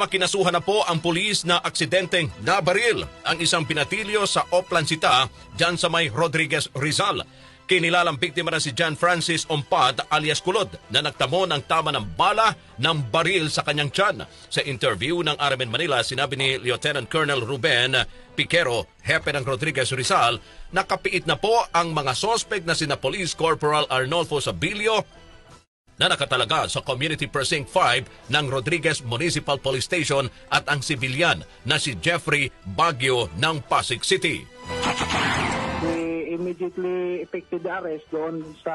Makinasuhan na po ang pulis na aksidenteng nabaril ang isang pinatilyo sa Oplan Cita dyan sa may Rodriguez Rizal. Kinilalang biktima na si John Francis Ompad alias Kulod na nagtamo ng tama ng bala ng baril sa kanyang tiyan. Sa interview ng RMN Manila, sinabi ni Lieutenant Colonel Ruben Piquero, hepe ng Rodriguez Rizal, nakapiit na po ang mga sospek na sina Police Corporal Arnolfo Sabilio na nakatalaga sa Community Precinct 5 ng Rodriguez Municipal Police Station at ang sibilyan na si Jeffrey Baguio ng Pasig City. Immediately effected the arrest doon sa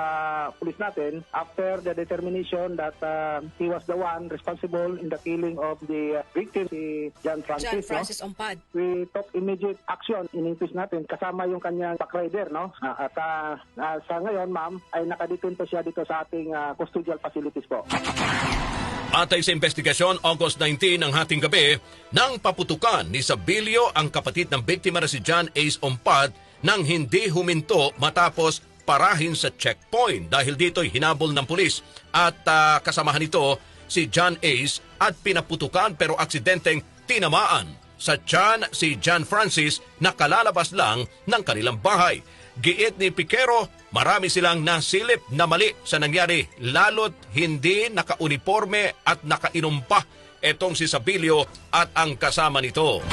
police natin after the determination that uh, he was the one responsible in the killing of the uh, victim, si John Francis. John no? Francis Ompad. We took immediate action in increase natin kasama yung kanyang backrider. No? Ah, at ah, ah, sa ngayon, ma'am, ay nakadetain po siya dito sa ating ah, custodial facilities po. Atay sa investigasyon, August 19 ng hating gabi, nang paputukan ni Sabilio ang kapatid ng biktima na si John Ace Ompad nang hindi huminto matapos parahin sa checkpoint dahil dito'y hinabol ng pulis at ah, kasamahan nito si John Ace at pinaputukan pero aksidenteng tinamaan sa tiyan si John Francis na kalalabas lang ng kanilang bahay. Giit ni Piquero, marami silang nasilip na mali sa nangyari lalo't hindi nakauniforme at nakainom pa etong si Sabilio at ang kasama nito.